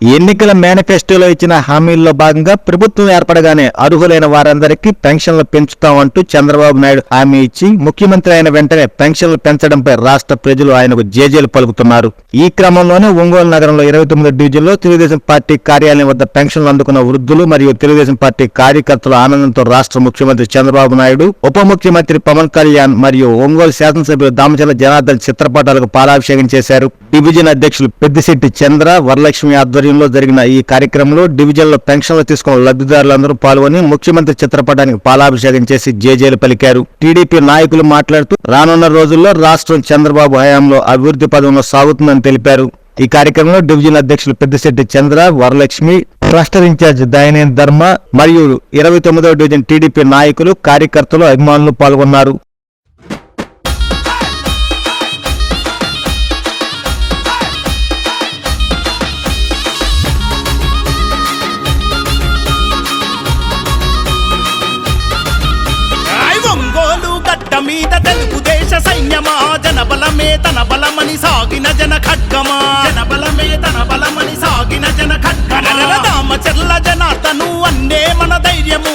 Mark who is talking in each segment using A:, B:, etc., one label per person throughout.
A: ఎన్నికల మేనిఫెస్టోలో ఇచ్చిన హామీల్లో భాగంగా ప్రభుత్వం ఏర్పడగానే అర్హులైన వారందరికీ పెన్షన్లు పెంచుతామంటూ చంద్రబాబు నాయుడు హామీ ఇచ్చి ముఖ్యమంత్రి అయిన వెంటనే పెన్షన్లు పెంచడంపై రాష్ట్ర ప్రజలు ఆయనకు జేజేలు పలుకుతున్నారు. ఈ క్రమంలోనే ఒంగోలు నగరంలో ఇరవై తొమ్మిది డివిజన్లో తెలుగుదేశం పార్టీ కార్యాలయం వద్ద పెన్షన్లు అందుకున్న వృద్ధులు మరియు తెలుగుదేశం పార్టీ కార్యకర్తల ఆనందంతో రాష్ట్ర ముఖ్యమంత్రి చంద్రబాబు నాయుడు ఉప ముఖ్యమంత్రి పవన్ కళ్యాణ్ మరియు ఒంగోలు శాసనసభ్యులు దామచల జనార్దన్ చిత్రపటాలకు పాలాభిషేకం చేశారు. డివిజన్ అధ్యక్షులు పెద్దిశెట్టి చంద్ర వరలక్ష్మి ఆధ్వర్యంలో జరిగిన ఈ కార్యక్రమంలో డివిజన్లో పెన్షన్లు తీసుకున్న లబ్ధిదారులందరూ పాల్గొని ముఖ్యమంత్రి చిత్రపటానికి పాలాభిషేకం చేసి జేజేలు పలికారు. టీడీపీ నాయకులు మాట్లాడుతూ రానున్న రోజుల్లో రాష్ట్రం చంద్రబాబు హయాంలో అభివృద్ధి పదంలో సాగుతుందని తెలిపారు. ఈ కార్యక్రమంలో డివిజన్ అధ్యక్షులు పెద్దిశెట్టి చంద్ర వరలక్ష్మి క్లస్టర్ ఇన్ఛార్జ్ దయనేన్ ధర్మ మరియు ఇరవై తొమ్మిదవ డివిజన్ టీడీపీ నాయకులు కార్యకర్తలు అభిమానులు పాల్గొన్నారు.
B: గడ్డ మీద తెలుగుదేశ సైన్యమా? జనబలమే తన బలమని సాగిన జన ఖడ్గమా? జనబలమే తన బలమని సాగిన జన ఖడ్గమా? రామచర్ల జనాతను అన్నే మన ధైర్యము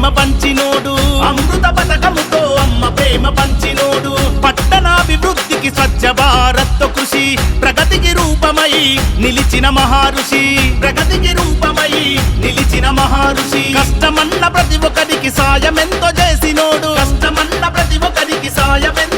B: ప్రేమ పంచినోడు. అమృత పథకముతో అమ్మ ప్రేమ పంచినోడు. పట్టణాభివృద్ధికి స్వచ్ఛ భారత్ కృషి ప్రగతికి రూపమై నిలిచిన మహారుషి. ప్రగతికి రూపమై నిలిచిన మహారుషి. కష్టమన్న ప్రతి ఒక్కరికి సాయమెంతో చేసినోడు. కష్టమన్న ప్రతి ఒక్కరికి సాయమెంతో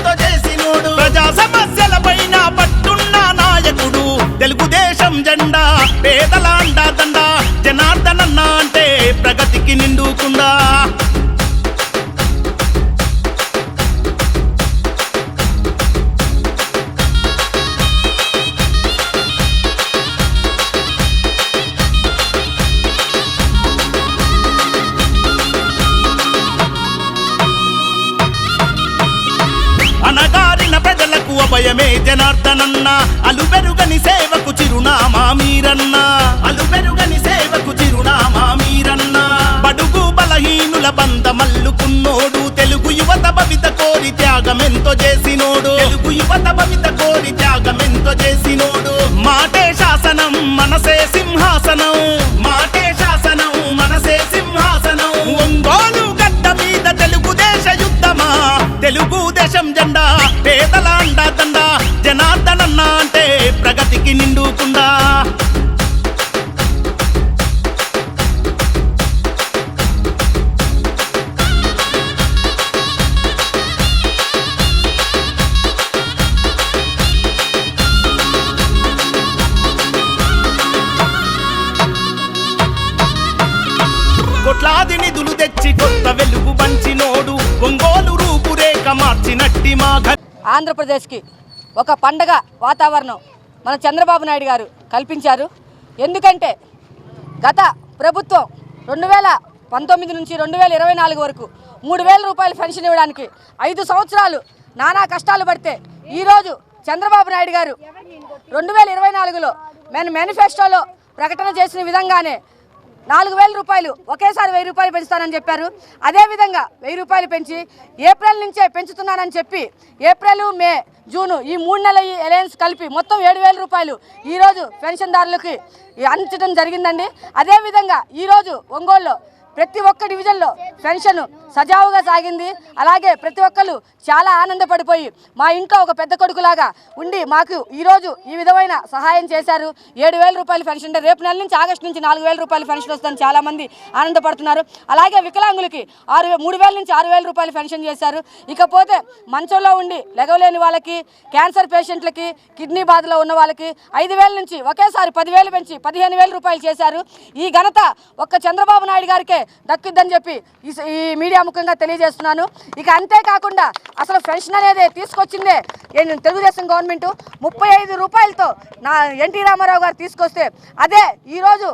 B: జనార్దనన్న అలుబెరుగని సేవకు చిరునామా మీరన్న. అలుబెరుగని సేవకు చిరునామా మీరన్న. బడుగు బలహీనుల బంద మల్లుకున్నోడు తెలుగు యువత భవిత కోరి త్యాగమెంతో చేసినోడు. తెలుగు యువత భవిత
C: ఆంధ్రప్రదేశ్కి ఒక పండగ వాతావరణం మన చంద్రబాబు నాయుడు గారు కల్పించారు. ఎందుకంటే గత ప్రభుత్వం రెండు వేల పంతొమ్మిది నుంచి రెండు వేల ఇరవై నాలుగు వరకు మూడు వేల రూపాయలు పెన్షన్ ఇవ్వడానికి ఐదు సంవత్సరాలు నానా కష్టాలు పడితే ఈరోజు చంద్రబాబు నాయుడు గారు రెండు వేల ఇరవై నాలుగులో మన మేనిఫెస్టోలో ప్రకటన చేసిన విధంగానే నాలుగు వేల రూపాయలు ఒకేసారి వెయ్యి రూపాయలు పెంచుతానని చెప్పారు. అదేవిధంగా వెయ్యి రూపాయలు పెంచి ఏప్రిల్ నుంచే పెంచుతున్నానని చెప్పి ఏప్రిల్ మే జూను ఈ మూడు నెలల ఈ అలయన్స్ కలిపి మొత్తం ఏడు వేల రూపాయలు ఈరోజు పెన్షన్దారులకి అందించడం జరిగిందండి. అదేవిధంగా ఈరోజు ఒంగోలులో ప్రతి ఒక్క డివిజన్లో పెన్షన్ సజావుగా సాగింది. అలాగే ప్రతి ఒక్కరు చాలా ఆనందపడిపోయి మా ఇంట్లో ఒక పెద్ద కొడుకులాగా ఉండి మాకు ఈరోజు ఈ విధమైన సహాయం చేశారు. ఏడు వేల రూపాయల పెన్షన్ అంటే రేపు నెల నుంచి ఆగస్టు నుంచి నాలుగు వేల రూపాయల పెన్షన్ వస్తుందని చాలామంది ఆనందపడుతున్నారు. అలాగే వికలాంగులకి ఆరు మూడు వేల నుంచి ఆరు వేల రూపాయలు పెన్షన్ చేశారు. ఇకపోతే మంచంలో ఉండి లెగవలేని వాళ్ళకి క్యాన్సర్ పేషెంట్లకి కిడ్నీ బాధలో ఉన్న వాళ్ళకి ఐదు వేల నుంచి ఒకేసారి పదివేలు పెంచి పదిహేను వేల రూపాయలు చేశారు. ఈ ఘనత ఒక్క చంద్రబాబు నాయుడు గారికే దక్కిద్దని చెప్పి ఈ ఈ మీడియా ముఖంగా తెలియజేస్తున్నాను. ఇక అంతేకాకుండా అసలు పెన్షన్ అనేది తీసుకొచ్చిందే నేను తెలుగుదేశం గవర్నమెంట్. ముప్పై ఐదు రూపాయలతో నా ఎన్టీ రామారావు గారు తీసుకొస్తే అదే ఈరోజు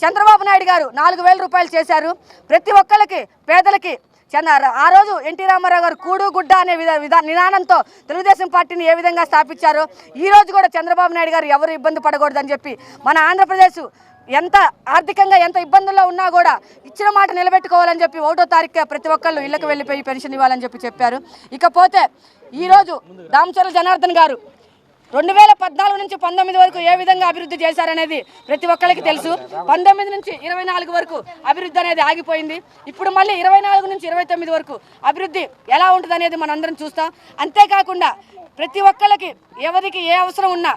C: చంద్రబాబు నాయుడు గారు నాలుగు వేల రూపాయలు చేశారు. ప్రతి ఒక్కరికి పేదలకి చంద్ర ఆ రోజు ఎన్టీ రామారావు గారు కూడు గుడ్డ అనే విధ విధా నినాదంతో తెలుగుదేశం పార్టీని ఏ విధంగా స్థాపించారో? ఈ రోజు కూడా చంద్రబాబు నాయుడు గారు ఎవరు ఇబ్బంది పడకూడదని చెప్పి మన ఆంధ్రప్రదేశ్ ఎంత ఆర్థికంగా ఎంత ఇబ్బందుల్లో ఉన్నా కూడా ఇచ్చిన మాట నిలబెట్టుకోవాలని చెప్పి ఒకటో తారీఖు ప్రతి ఒక్కళ్ళు ఇళ్ళకి వెళ్ళిపోయి పెన్షన్ ఇవ్వాలని చెప్పి చెప్పారు. ఇకపోతే ఈరోజు దామచర్ల జనార్దన్ గారు రెండు వేల పద్నాలుగు నుంచి పంతొమ్మిది వరకు ఏ విధంగా అభివృద్ధి చేశారనేది ప్రతి ఒక్కరికి తెలుసు. పంతొమ్మిది నుంచి ఇరవై నాలుగు వరకు అభివృద్ధి అనేది ఆగిపోయింది. ఇప్పుడు మళ్ళీ ఇరవై నాలుగు నుంచి ఇరవై తొమ్మిది వరకు అభివృద్ధి ఎలా ఉంటుంది అనేది మనందరం చూస్తాం. అంతేకాకుండా ప్రతి ఒక్కరికి ఎవరికి ఏ అవసరం ఉన్నా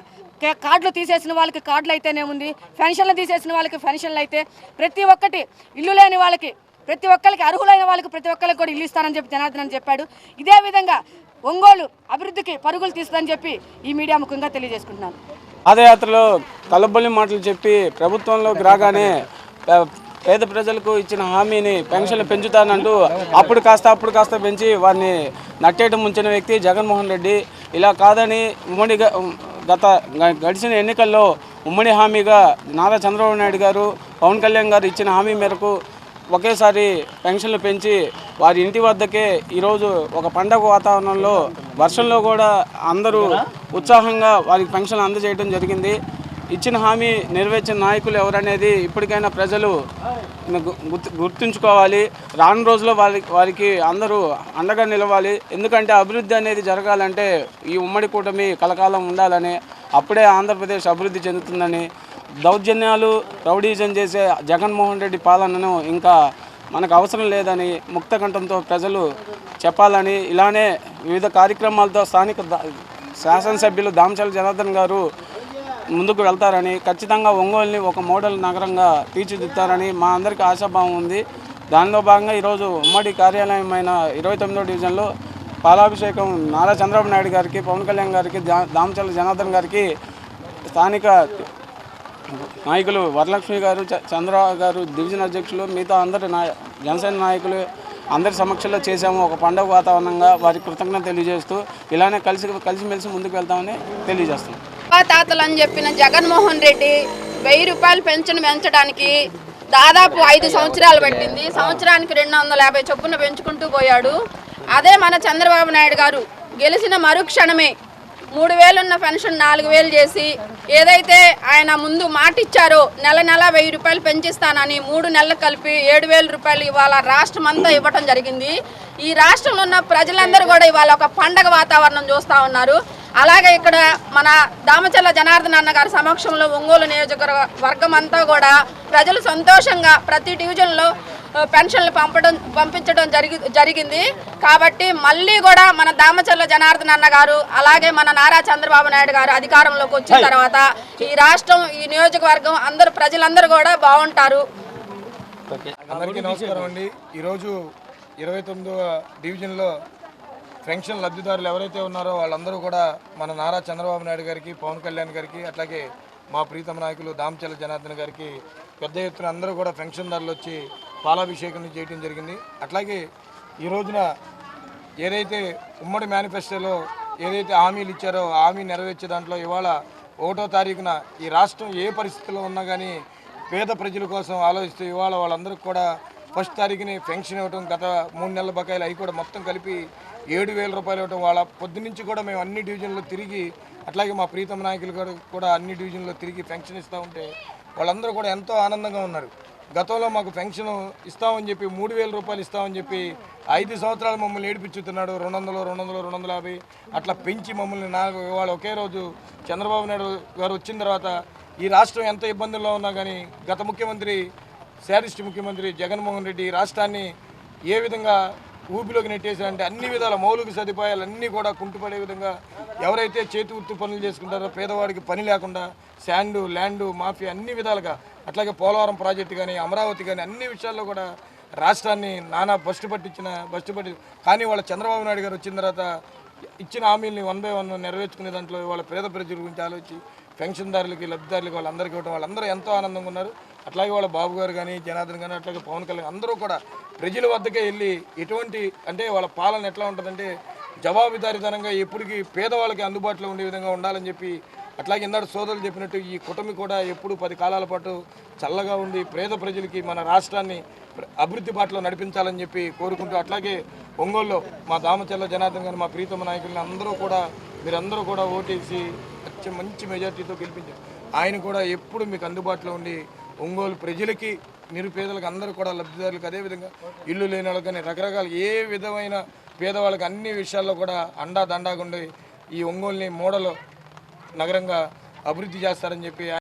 C: కార్డులు తీసేసిన వాళ్ళకి కార్డులు అయితేనే ఉంది పెన్షన్లు తీసేసిన వాళ్ళకి పెన్షన్లు అయితే ప్రతి ఒక్కటి ఇల్లు లేని వాళ్ళకి ప్రతి ఒక్కరికి అర్హులైన వాళ్ళకి ప్రతి ఒక్కరికి కూడా ఇల్లు ఇస్తానని చెప్పి జనార్దన్ చెప్పాడు. ఇదే విధంగా ఒంగోలు అభివృద్ధికి పరుగులు తీస్తుందని చెప్పి ఈ మీడియా ముఖంగా తెలియజేసుకుంటున్నాను.
D: పాదయాత్రలో కలబొల్లి మాటలు చెప్పి ప్రభుత్వంలోకి రాగానే పేద ప్రజలకు ఇచ్చిన హామీని పెన్షన్లు పెంచుతానంటూ అప్పుడు కాస్త అప్పుడు కాస్త పెంచి వారిని నట్టేయడం ముంచిన వ్యక్తి జగన్మోహన్ రెడ్డి. ఇలా కాదని ఉమ్మడిగా గత గ- గడిచిన ఎన్నికల్లో ఉమ్మడి హామీగా నారా చంద్రబాబు నాయుడు గారు పవన్ కళ్యాణ్ గారు ఇచ్చిన హామీ మేరకు ఒకేసారి పెన్షన్లు పెంచి వారి ఇంటి వద్దకే ఈరోజు ఒక పండగ వాతావరణంలో వర్షంలో కూడా అందరూ ఉత్సాహంగా వారికి పెన్షన్లు అందజేయడం జరిగింది. ఇచ్చిన హామీ నెరవేర్చిన నాయకులు ఎవరనేది ఇప్పటికైనా ప్రజలు గుర్తుంచుకోవాలి. రాను రోజుల్లో వారి వారికి అందరూ అండగా నిలవాలి. ఎందుకంటే అభివృద్ధి అనేది జరగాలంటే ఈ ఉమ్మడి కూటమి కలకాలం ఉండాలని అప్పుడే ఆంధ్రప్రదేశ్ అభివృద్ధి చెందుతుందని దౌర్జన్యాలు రౌడీజం చేసే జగన్మోహన్ రెడ్డి పాలనను ఇంకా మనకు అవసరం లేదని ముక్తకంఠంతో ప్రజలు చెప్పాలని ఇలానే వివిధ కార్యక్రమాలతో స్థానిక శాసనసభ్యులు దామచల జనార్దన్ గారు ముందుకు వెళ్తారని ఖచ్చితంగా ఒంగోలుని ఒక మోడల్ నగరంగా తీర్చిదిద్దారని మా అందరికీ ఆశాభావం ఉంది. దానిలో భాగంగా ఈరోజు ఉమ్మడి కార్యాలయమైన ఇరవై తొమ్మిదో డివిజన్లో పాలాభిషేకం నారా చంద్రబాబు నాయుడు గారికి పవన్ కళ్యాణ్ గారికి దా- దామచల జనార్దన్ గారికి స్థానిక నాయకులు వరలక్ష్మి గారు చ- గారు డివిజన్ అధ్యక్షులు మిగతా అందరి నాయ జనసేన నాయకులు అందరి సమక్షంలో చేశాము. ఒక పండుగ వాతావరణంగా వారికి కృతజ్ఞత తెలియజేస్తూ ఇలానే కలిసి కలిసిమెలిసి ముందుకు వెళ్తామని తెలియజేస్తున్నాం.
E: అప్పాతాతలు అని చెప్పిన జగన్మోహన్ రెడ్డి వెయ్యి రూపాయలు పెన్షన్ పెంచడానికి దాదాపు ఐదు సంవత్సరాలు పట్టింది. సంవత్సరానికి రెండు వందల యాభై చొప్పున పెంచుకుంటూ పోయాడు. అదే మన చంద్రబాబు నాయుడు గారు గెలిచిన మరుక్షణమే మూడు వేలున్న పెన్షన్ నాలుగు వేలు చేసి ఏదైతే ఆయన ముందు మాట ఇచ్చారో నెల నెల వెయ్యి రూపాయలు పెంచిస్తానని మూడు నెలలు కలిపి ఏడు వేల రూపాయలు ఇవాళ రాష్ట్రం అంతా ఇవ్వటం జరిగింది. ఈ రాష్ట్రంలో ఉన్న ప్రజలందరూ కూడా ఇవాళ ఒక పండగ వాతావరణం చూస్తూ ఉన్నారు. అలాగే ఇక్కడ మన దామచల్ల జనార్దన్ అన్న గారి సమక్షంలో ఒంగోలు నియోజకవర్గ వర్గం అంతా కూడా ప్రజలు సంతోషంగా ప్రతి డివిజన్లో పెన్షన్లు పంపడం పంపించడం జరిగి జరిగింది. కాబట్టి మళ్ళీ కూడా మన దామచల్ల జనార్దన్ అన్న గారు అలాగే మన నారా చంద్రబాబు నాయుడు గారు అధికారంలోకి వచ్చిన తర్వాత ఈ రాష్ట్రం ఈ నియోజకవర్గం అందరూ ప్రజలందరూ కూడా బాగుంటారు.
F: అందరికీ నమస్కారం అండి. ఈరోజు ఇరవై తొమ్మిదవ డివిజన్లో పెన్షన్ లబ్ధిదారులు ఎవరైతే ఉన్నారో వాళ్ళందరూ కూడా మన నారా చంద్రబాబు నాయుడు గారికి పవన్ కళ్యాణ్ గారికి అట్లాగే మా ప్రీతమ నాయకులు దామచల జనార్దన్ గారికి పెద్ద ఎత్తున అందరూ కూడా పెన్షన్దారులు వచ్చి పాలాభిషేకం చేయడం జరిగింది. అట్లాగే ఈ రోజున ఏదైతే ఉమ్మడి మేనిఫెస్టోలో ఏదైతే హామీలు ఇచ్చారో హామీ నెరవేర్చే దాంట్లో ఇవాళ ఒకటో తారీఖున ఈ రాష్ట్రం ఏ పరిస్థితిలో ఉన్నా కానీ పేద ప్రజల కోసం ఆలోచిస్తూ ఇవాళ వాళ్ళందరికీ కూడా ఫస్ట్ తారీఖుని పెన్షన్ ఇవ్వటం గత మూడు నెలల బకాయిలు అవి కూడా మొత్తం కలిపి ఏడు వేల రూపాయలు ఇవ్వటం వాళ్ళ పొద్దునుంచి కూడా మేము అన్ని డివిజన్లో తిరిగి అట్లాగే మా ప్రీతమ నాయకులు కూడా కూడా అన్ని డివిజన్లో తిరిగి పెన్షన్ ఇస్తూ ఉంటే వాళ్ళందరూ కూడా ఎంతో ఆనందంగా ఉన్నారు. గతంలో మాకు పెన్షన్ ఇస్తామని చెప్పి మూడు వేల రూపాయలు ఇస్తామని చెప్పి ఐదు సంవత్సరాలు మమ్మల్ని ఏడిపించుతున్నాడు రెండు వందలు రెండు వందలు రెండు వందల యాభై అట్లా పెంచి మమ్మల్ని నాకు ఇవాళ ఒకే రోజు చంద్రబాబు నాయుడు గారు వచ్చిన తర్వాత ఈ రాష్ట్రం ఎంత ఇబ్బందుల్లో ఉన్నా కానీ గత ముఖ్యమంత్రి శారిస్ట్ ముఖ్యమంత్రి జగన్మోహన్ రెడ్డి రాష్ట్రాన్ని ఏ విధంగా ఊపిలోకి నెట్టేశారంటే అన్ని విధాల మౌలిక సదుపాయాలు అన్నీ కూడా కుంటుపడే విధంగా ఎవరైతే చేతి వృత్తి పనులు చేసుకుంటారో పేదవాడికి పని లేకుండా శాండు ల్యాండు మాఫియా అన్ని విధాలుగా అట్లాగే పోలవరం ప్రాజెక్టు కానీ అమరావతి కానీ అన్ని విషయాల్లో కూడా రాష్ట్రాన్ని నానా బస్టు పట్టించిన బస్టు పట్టి కానీ వాళ్ళ చంద్రబాబు నాయుడు గారు వచ్చిన తర్వాత ఇచ్చిన హామీల్ని వన్ బై వన్ నెరవేర్చుకునే దాంట్లో వాళ్ళ పేద ప్రజల గురించి ఆలోచించి పెన్షన్దారులకి లబ్ధిదారులకి వాళ్ళందరికీ ఇవ్వడం వాళ్ళందరూ ఎంతో ఆనందంగా ఉన్నారు. అట్లాగే వాళ్ళ బాబు గారు కానీ జనార్దన్ కానీ అట్లాగే పవన్ కళ్యాణ్ అందరూ కూడా ప్రజల వద్దకే వెళ్ళి ఎటువంటి అంటే వాళ్ళ పాలన ఎట్లా ఉంటుందంటే జవాబుదారితనంగా ఎప్పటికీ పేదవాళ్ళకి అందుబాటులో ఉండే విధంగా ఉండాలని చెప్పి అట్లాగే ఇందాడు సోదరులు చెప్పినట్టు ఈ కుటుంబం కూడా ఎప్పుడు పది కాలాల పాటు చల్లగా ఉండి పేద ప్రజలకి మన రాష్ట్రాన్ని అభివృద్ధి బాటలో నడిపించాలని చెప్పి కోరుకుంటూ అట్లాగే ఒంగోలులో మా దామచల్ల జనార్దన్ గారు మా ప్రీతమ నాయకులను అందరూ కూడా మీరందరూ కూడా ఓటేసి మంచి మెజార్టీతో గెలిపించారు. ఆయన కూడా ఎప్పుడు మీకు అందుబాటులో ఉండి ఒంగోలు ప్రజలకి నిరుపేదలకు అందరూ కూడా లబ్ధిదారులకు అదేవిధంగా ఇల్లు లేని వాళ్ళకి కానీ రకరకాల ఏ విధమైన పేదవాళ్ళకి అన్ని విషయాల్లో కూడా అండా దండాగుండి ఈ ఒంగోలుని మోడల్ నగరంగా అభివృద్ధి చేస్తారని చెప్పి